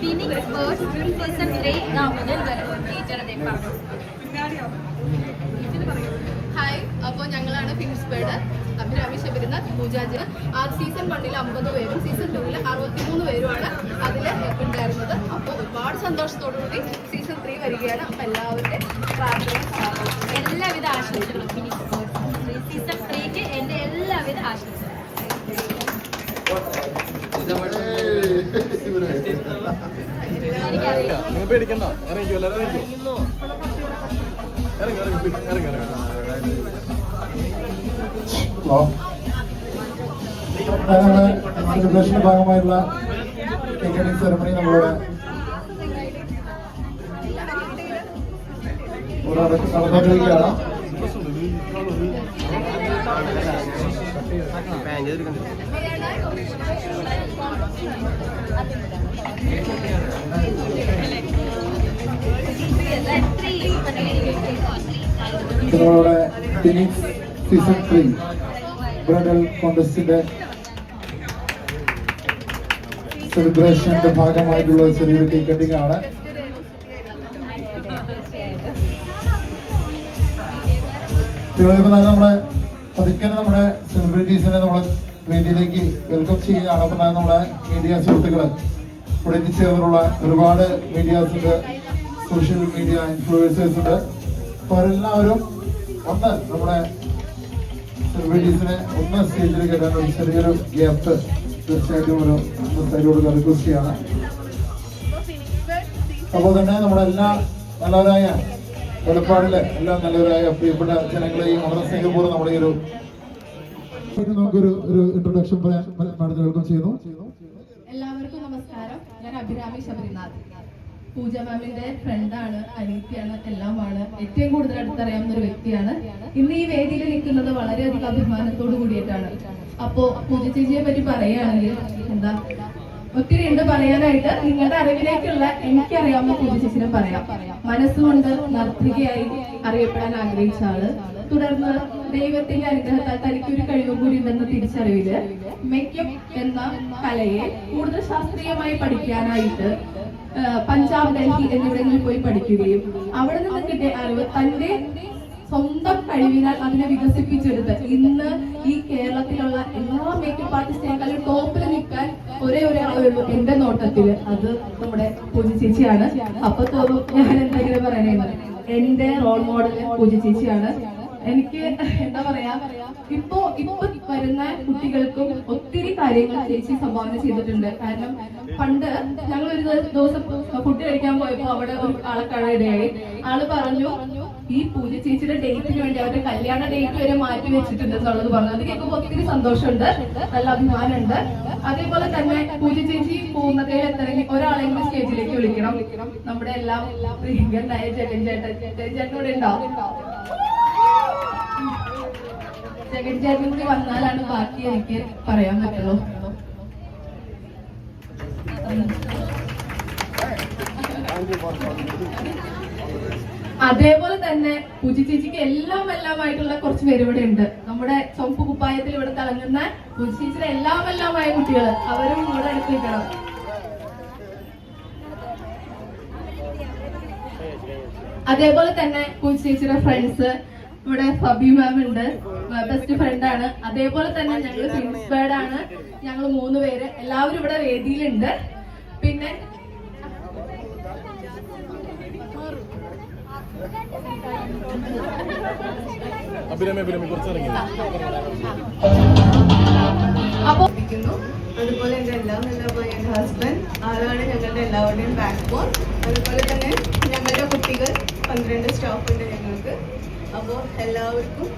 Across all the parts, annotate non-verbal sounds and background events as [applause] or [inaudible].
Phoenix first, first and great now, we will be able to hi അപ്പോൾ ഞങ്ങളാണ് phoenix bird Abhirami Sabarinath പൂജാജ്. ആ season വണ്ണിൽ അമ്പത് പേരും സീസൺ ടൂവിൽ അറുപത്തിമൂന്ന് പേരുമാണ് അതിൽ ഉണ്ടായിരുന്നത്. അപ്പോൾ ഒരുപാട് സന്തോഷത്തോടു കൂടി സീസൺ ത്രീ വരികയാണ്. അപ്പോൾ എല്ലാവരുടെ പ്രാർത്ഥന എല്ലാവിധ ആശംസകളും സീസൺ ത്രീക്ക് എന്റെ എല്ലാവിധ ആശംസകളും. പേടിക്കണ്ട എല്ലാവരും നമ്മുടെ സെലിബ്രേഷന്റെ ഭാഗമായിട്ടുള്ള കേക്ക് സെറമണി നമ്മളിവിടെ നടന്നുകൊണ്ടിരിക്കുകയാണ് ഇത് നമ്മളുടെ ഫിനിക്സ് സീസൺ ത്രീ ബ്രൈഡൽ കോntestന്റെ സെലിബ്രേഷന്റെ ഭാഗമായിട്ടുള്ള ചെറിയൊരു കേക്ക് കട്ടിംഗ് ആണ്. തിരുവനന്തപുരം നമ്മളെ പതുക്കെ നമ്മുടെ സെലിബ്രിറ്റീസിനെ നമ്മളെ വേദിയിലേക്ക് വെൽക്കം ചെയ്യുകയാണ്. അപ്പം നമ്മുടെ മീഡിയ സുഹൃത്തുക്കൾ ഇവിടെ എത്തിച്ചേർന്നുള്ള ഒരുപാട് മീഡിയാസ് ഉണ്ട് സോഷ്യൽ മീഡിയ ഇൻഫ്ലുവൻസേഴ്സ് ഉണ്ട് അപ്പോൾ അവരെല്ലാവരും ഒന്ന് നമ്മുടെ സെലിബ്രിറ്റീസിനെ ഒന്ന് സ്റ്റേജിൽ കയറ്റാൻ ഒരു ചെറിയൊരു ഗ്യാപ്പ് തീർച്ചയായിട്ടും ഒരു സൈഡിലോട് റിക്വസ്റ്റ് ചെയ്യാണ് അപ്പോൾ തന്നെ നമ്മുടെ എല്ലാ നല്ലവരായ വെളിപ്പാടിലെ എല്ലാ നല്ലവരായ പ്രിയപ്പെട്ട ജനങ്ങളെയും വളരെ സ്നേഹപൂർവം നമ്മുടെ ഈ ഒരു നമുക്കൊരു ഇൻട്രൊഡക്ഷൻ പറയാൻ ചെയ്യുന്നു. എല്ലാവർക്കും നമസ്കാരം. ഞാൻ അഭിരാമി ശബരിനാഥ്. പൂജ മാമിന്റെ ഫ്രണ്ടാണ് അനീത്തിയാണ് എല്ലാമാണ്. ഏറ്റവും കൂടുതൽ അടുത്തറിയാവുന്ന ഒരു വ്യക്തിയാണ്. ഇന്ന് ഈ വേദിയിൽ നിൽക്കുന്നത് വളരെയധികം അഭിമാനത്തോടു കൂടിയിട്ടാണ്. അപ്പോ പൂജ ചേച്ചിയെ പറ്റി പറയുകയാണെങ്കിൽ എന്താ? ഒത്തിരി ഉണ്ട് പറയാനായിട്ട്. നിങ്ങളുടെ അറിവിലേക്കുള്ള എനിക്കറിയാവുന്ന പൂജ ചേച്ചിനെ പറയാം. മനസ്സുകൊണ്ട് നർത്തകിയായി അറിയപ്പെടാൻ ആഗ്രഹിച്ച ആൾ. തുടർന്ന് ദൈവത്തിന്റെ അനുഗ്രഹത്താൽ തനിക്ക് ഒരു കഴിവും കൂടി ഉണ്ടെന്ന തിരിച്ചറിവിൽ മേക്കപ്പ് എന്ന കലയെ കൂടുതൽ ശാസ്ത്രീയമായി പഠിക്കാനായിട്ട് പഞ്ചാബ് ഡൽഹി എന്നിവിടങ്ങളിൽ പോയി പഠിക്കുകയും അവിടെ നിന്ന് കിട്ടിയ അറിവ് തന്റെ സ്വന്തം കഴിവിനാൽ അതിനെ വികസിപ്പിച്ചെടുത്ത് ഇന്ന് ഈ കേരളത്തിലുള്ള എല്ലാ മേക്കപ്പ് ആർട്ടിസ്റ്റിനേക്കാളും ടോപ്പിൽ നിൽക്കാൻ ഒരേ ഒരാളേ ഉള്ളൂ എന്റെ നോട്ടത്തിൽ. അത് നമ്മുടെ പൂജ ചേച്ചിയാണ്. അപ്പൊ തോന്നും ഞാൻ എന്തെങ്കിലും പറയണേന്ന് എന്റെ റോൾ മോഡൽ പൂജ ചേച്ചിയാണ്. എനിക്ക് എന്താ പറയാ ഇപ്പോ ഇപ്പൊ വരുന്ന കുട്ടികൾക്കും ഒത്തിരി കാര്യങ്ങൾ ചേച്ചി സംഭാവന ചെയ്തിട്ടുണ്ട്. കാരണം പണ്ട് ഞങ്ങൾ ഒരു ദിവസം ഫുഡ് കഴിക്കാൻ പോയപ്പോ അവിടെ ആളെ കാണാനിടയായി ആൾ പറഞ്ഞു ഈ പൂജ ചേച്ചിയുടെ ഡേറ്റിന് വേണ്ടി അവരുടെ കല്യാണ ഡേറ്റ് വരെ മാറ്റി വെച്ചിട്ടുണ്ട് എന്നുള്ളത് പറഞ്ഞു. അത് കേൾക്കുമ്പോൾ ഒത്തിരി സന്തോഷമുണ്ട് നല്ല അഭിമാനമുണ്ട്. അതേപോലെ തന്നെ പൂജ ചേച്ചി പോകുന്നതേ എത്തണമെങ്കിൽ ഒരാളെങ്കിലും സ്റ്റേജിലേക്ക് വിളിക്കണം. നമ്മുടെ എല്ലാം പ്രിയങ്കരനായ ജഗൻ ചേട്ടൻ. ചേട്ടൻ ഇവിടെ ഉണ്ടാവും കൂടി വന്നാലാണ് ബാക്കി എനിക്ക് പറയാൻ പറ്റുള്ളൂ. അതേപോലെ തന്നെ പൂജി ചേച്ചിക്ക് എല്ലാം എല്ലാമായിട്ടുള്ള കുറച്ച് പേര് ഇവിടെ ഉണ്ട്. നമ്മുടെ ചൊമ്പ് കുപ്പായത്തിൽ ഇവിടെ തിളങ്ങുന്ന പൂജി ചേച്ചിയുടെ എല്ലാം എല്ലാമായ കുട്ടികൾ അവരും ഇവിടെ അടുത്ത് നിൽക്കണം. അതേപോലെ തന്നെ പൂജി ചേച്ചിയുടെ ഫ്രണ്ട്സ് ഇവിടെ ഫബി മാം ഉണ്ട്. ബെസ്റ്റ് ഫ്രണ്ട് ആണ്. അതേപോലെ തന്നെ ഞങ്ങൾ പ്രിൻസ്പേർഡ് ആണ്. ഞങ്ങൾ മൂന്ന് പേര്. എല്ലാവരും ഇവിടെ വേദിയിലുണ്ട്. പിന്നെ അപ്പൊ. അതുപോലെ എന്റെ എല്ലാം എല്ലാമായ എന്റെ ഹസ്ബൻഡ് ആളാണ് ഞങ്ങളുടെ എല്ലാവരുടെയും ബാക്ക് ബോൺ അതുപോലെ തന്നെ ഞങ്ങളുടെ കുട്ടികൾ പന്ത്രണ്ട് സ്റ്റാഫ് ഉണ്ട് ഞങ്ങൾക്ക്. അപ്പോൾ എല്ലാവർക്കും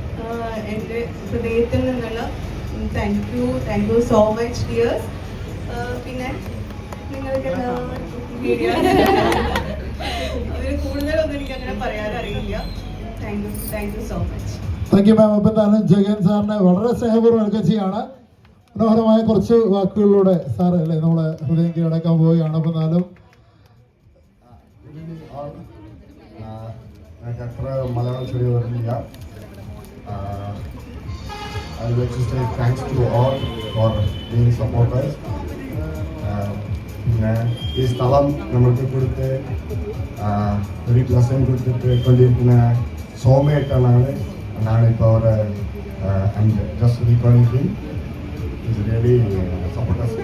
എന്റെ ഹൃദയത്തിൽ നിന്നുള്ള thank you thank you so much dears പിന്നെ നിങ്ങൾക്ക് അതിൽ [laughs] കൂടുതലൊന്നും എനിക്ക് അങ്ങനെ പറയാൻ അറിയില്ല. Thank you thank you so much thank you ma'am അപ്പം എന്താണ് ജഗൻ സാറിനെ വളരെ സ്നേഹപൂർവം വെൽക്കം ചെയ്യാണ് മനോഹരമായ കുറച്ച് വാക്കുകളിലൂടെ സാറല്ലേ നമ്മളെ ഹൃദയം കീഴടക്കാൻ പോവുകയാണ്. അപ്പം എന്നാലും yeah. Uh, I would like to say thanks to all for being supporters. Uh, പിന്നെ ഈ സ്ഥലം നമുക്ക് കൊടുത്ത് ഒരു ലെസൺ കൊടുത്തിട്ട് കൊണ്ടിരിക്കുന്ന സോമേട്ടനാണ് എന്നാണ് ഇപ്പോൾ ഒരു and just recalling him is really supporters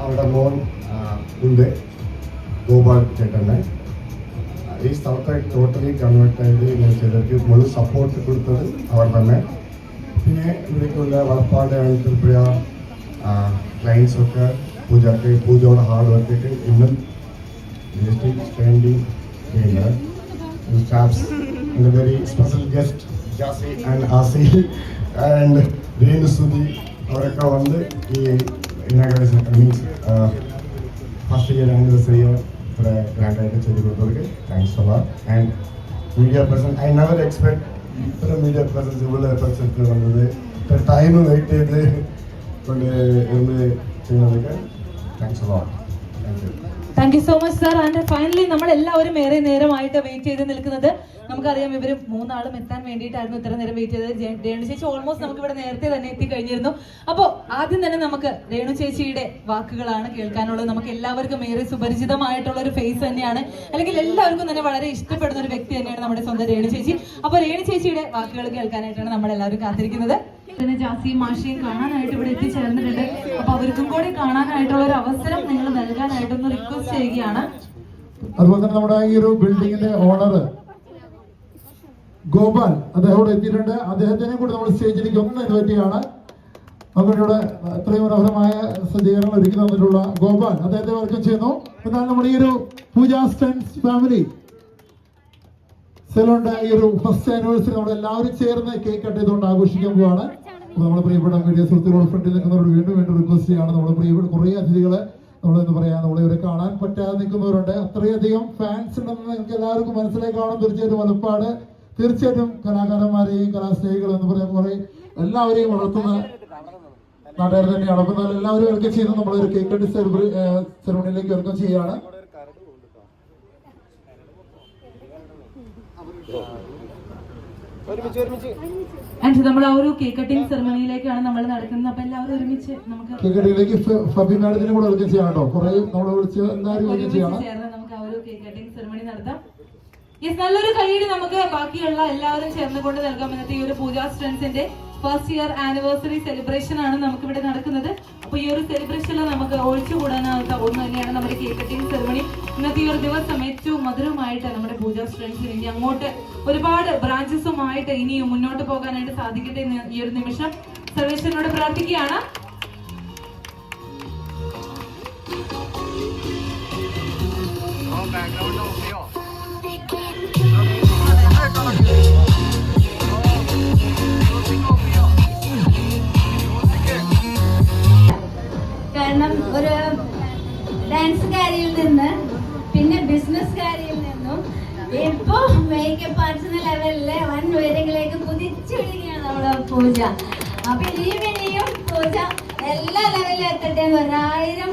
അവരുടെ മോൻ uh, ഉണ്ട് ഗോപാൽ ചേട്ടനെ ഈ സ്ഥലത്തെ ടോട്ടലി കൺവേർട്ട് ചെയ്ത് ഇങ്ങനെ ചെയ്തവർക്ക് മുഴുവൻ സപ്പോർട്ട് കൊടുത്തത് അവർ തന്നെ പിന്നെ ഇവിടേക്കുള്ള വളപ്പാട് ത്രിപുര ക്ലയൻസ് ഒക്കെ പൂജക്ക് പൂജയുടെ ഹാർഡ് വർക്കൊക്കെ ഇന്നും സ്റ്റാൻഡിങ് ചെയ്യുന്നത് staffs and very special guest Jassi and Aasi and Renusuthi അവരൊക്കെ വന്ന് ഈ inauguration means first year anniversary ഇത്ര ഗ്രാൻഡായിട്ട് ചെയ്ത് കൊടുത്തവർക്ക് thanks for and media person I never expect ഇത്ര മീഡിയ പേഴ്സൺസ് ഇവിടെ എഫക്ട്സ് എടുത്ത് വന്നത് ഇത്ര ടൈം വെയിറ്റ് ചെയ്ത് കൊണ്ട് ഇരുന്ന് ചെയ്യുന്നതൊക്കെ thanks for thank you thank you so much sir and finally നമ്മൾ എല്ലാവരും ഏറെ നേരമായിട്ട് വെയിറ്റ് ചെയ്ത് നിൽക്കുന്നത്. നമുക്കറിയാം ഇവർ മൂന്നാളും എത്താൻ വേണ്ടിയിട്ടായിരുന്നു ഇത്ര നേരം വെയിറ്റ് ചെയ്തത്. രേണു ചേച്ചി ഓൾമോസ്റ്റ് നമുക്ക് ഇവിടെ നേരത്തെ തന്നെ എത്തി കഴിഞ്ഞിരുന്നു അപ്പോൾ ആദ്യം തന്നെ നമുക്ക് രേണു ചേച്ചിയുടെ വാക്കുകളാണ് കേൾക്കാനുള്ളത്. നമുക്ക് എല്ലാവർക്കും ഏറെ സുപരിചിതമായിട്ടുള്ള ഒരു ഫേസ് തന്നെയാണ്. അല്ലെങ്കിൽ എല്ലാവർക്കും തന്നെ വളരെ ഇഷ്ടപ്പെടുന്ന ഒരു വ്യക്തി തന്നെയാണ് നമ്മുടെ സ്വന്തം രേണു ചേച്ചി. അപ്പോൾ രേണു ചേച്ചിയുടെ വാക്കുകൾ കേൾക്കാനായിട്ടാണ് നമ്മൾ എല്ലാവരും കാത്തിരിക്കുന്നത്. പിന്നെ ജാസിയും മാഷിയും കാണാനായിട്ട് ഇവിടെ എത്തിച്ചേർന്നിട്ടുണ്ട്. അപ്പൊ അവർക്കും കൂടി കാണാനായിട്ടുള്ള ഒരു അവസരം നിങ്ങൾ നൽകാനായിട്ടൊന്ന് റിക്വസ്റ്റ് ചെയ്യുകയാണ്. അതുപോലെ തന്നെ നമ്മുടെ ഈ ഒരു ബിൽഡിങ്ങിന്റെ ഓണർ ഗോപാൽ അദ്ദേഹം ഇവിടെ എത്തിയിട്ടുണ്ട്. അദ്ദേഹത്തിനെ കൂടി നമ്മൾ സ്റ്റേജിലേക്ക് ഒന്ന് ഇൻവൈറ്റ് നമുക്കിവിടെ ഇത്രയും മനോഹരമായ സജ്ജീകരണങ്ങൾ ഒരുക്കി തന്നിട്ടുള്ള ഗോപാൽ അദ്ദേഹത്തെ വെൽക്കം ചെയ്യുന്നു. എന്നാൽ നമ്മുടെ ഈ ഒരു പൂജ സ്റ്റൻസ് ഫാമിലി സെലോണിന്റെ ഈ ഒരു ഫസ്റ്റ് ആനിവേഴ്സറി നമ്മൾ എല്ലാവരും ചേർന്ന് കേക്ക് കട്ട് ചെയ്തുകൊണ്ട് ആഘോഷിക്കാൻ പോവാണ്. നമ്മുടെ പ്രിയപ്പെട്ട മീഡിയ സുഹൃത്തുക്കളോട് ഫ്രണ്ടിൽ നിൽക്കുന്നവരോട് വീണ്ടും വീണ്ടും റിക്വസ്റ്റ് ചെയ്യാണ് നമ്മുടെ പ്രിയപ്പെട്ട കുറേ അതിഥികളെ നമ്മൾ എന്ന് പറയാ. നമ്മളെ ഇവരെ കാണാൻ പറ്റാതെ നിൽക്കുന്നവരുണ്ട്. അത്രയധികം ഫാൻസ് ഉണ്ടെന്ന് നിങ്ങൾക്ക് എല്ലാവർക്കും മനസ്സിലായി കാണും തീർച്ചയായിട്ടും വലപ്പാട്. തീർച്ചയായിട്ടും കലാകാരന്മാരെയും കലാസ്നേഹികളും എന്ന് പറയാൻ കുറെ എല്ലാവരെയും വളർത്തുന്ന നാട്ടുകാർ തന്നെയാണ്. അപ്പൊ എല്ലാവരും വെൽക്കം ചെയ്യുന്നത് നമ്മളൊരു കേക്ക് കട്ട് സെറമണിയിലേക്ക് വെൽക്കം ചെയ്യുകയാണ് ഒരുമിച്ച് ഒരുമിച്ച് ആൻഡ് നമ്മൾ ആ ഒരു കേക്ക് കട്ടിംഗ് സെറമണിയിലേക്കാണ് നമ്മൾ നടക്കുന്നത്. അപ്പൊ എല്ലാവരും ഒരുമിച്ച് നമുക്ക് കേക്ക് കട്ടിലേക്ക് ഫബി മാഡത്തിനെ കൂടെ വെൽക്കം ചെയ്യണം കേട്ടോ. കുറെ നമ്മളെ വിളിച്ച് എല്ലാവരും വെൽക്കം ഒരുമിച്ച് ചെയ്യണം നമുക്ക് ആ ഒരു കേക്ക് കട്ടിംഗ് സെറമണി നടത്താം. യെസ് നല്ലൊരു കൈയ്യടി നമുക്ക് ബാക്കിയുള്ള എല്ലാവരും ചേർന്നുകൊണ്ട് നൽകാം ഇന്നത്തെ ഈ ഒരു Pooja first year anniversary celebration ആണ് നമുക്ക് ഇവിടെ നടക്കുന്നത്. അപ്പൊ ഈ ഒരു സെലിബ്രേഷനിൽ നമുക്ക് ഒഴിച്ചുകൂടാനാവാത്ത ഒന്ന് തന്നെയാണ് നമ്മുടെ കേക്ക് കട്ടിംഗ് സെറമണി ഇന്നത്തെ ഈ ഒരു ദിവസം ഏറ്റവും മധുരമായിട്ട് നമ്മുടെ പൂജ സ്റ്റുഡൻസിന് ഇനി അങ്ങോട്ട് ഒരുപാട് ബ്രാഞ്ചസുമായിട്ട് ഇനിയും മുന്നോട്ട് പോകാനായിട്ട് സാധിക്കട്ടെ എന്ന് ഈ ഒരു നിമിഷം സർവേശ്വരനോട് പ്രാർത്ഥിക്കുകയാണ്. ബാക്ക്ഗ്രൗണ്ട് ഓഫ് ചെയ്യോ പൂജ അപ്പൊ ഇനിയും ഇനിയും പൂജ എല്ലാ ലെവലിലും എത്തട്ടെ ഒരായിരം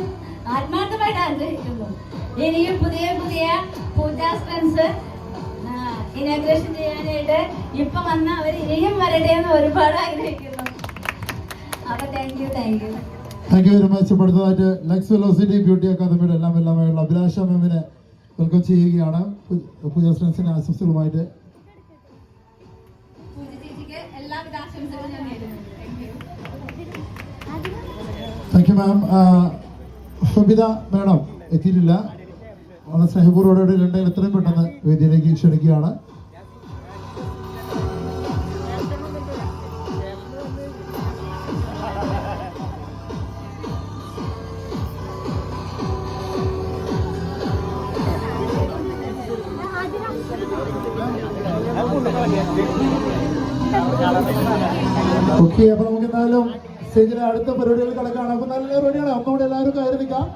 ആത്മാർത്ഥമായിട്ട് ആഗ്രഹിക്കുന്നു. ഇനിയും പുതിയ പുതിയ പൂജ ഇനാഗ്രേഷൻ ചെയ്യാനായിട്ട് ഇപ്പൊ വന്ന അവർ ഇനിയും വരട്ടെ എന്ന് ഒരുപാട് ആഗ്രഹിക്കുന്നു. അപ്പൊ thank you thank you thank you very much അടുത്തതായിട്ട് ലക്സ് വെലോസിറ്റി ബ്യൂട്ടി അക്കാദമിയുടെ എല്ലാം എല്ലാമായുള്ള അഭിലാഷ മാമിനെ വെൽക്കം ചെയ്യുകയാണ്. പൂജ ഫ്രണ്ട്സിന്റെ ആശംസകളുമായിട്ട് thank you ma'am Fabitha madam എത്തിയിട്ടില്ല. വളരെ സ്നേഹപൂർവം ഉണ്ടെങ്കിൽ എത്രയും പെട്ടെന്ന് വേദിയിലേക്ക് ക്ഷണിക്കുകയാണ്. ഓക്കെ അപ്പൊ നമുക്ക് എന്തായാലും സ്റ്റേജിലെ അടുത്ത പരിപാടികൾ കിടക്കാണ് അപ്പൊ നല്ല പരിപാടിയാണ്. അപ്പൊ എല്ലാവരും കയറി നിൽക്കാം.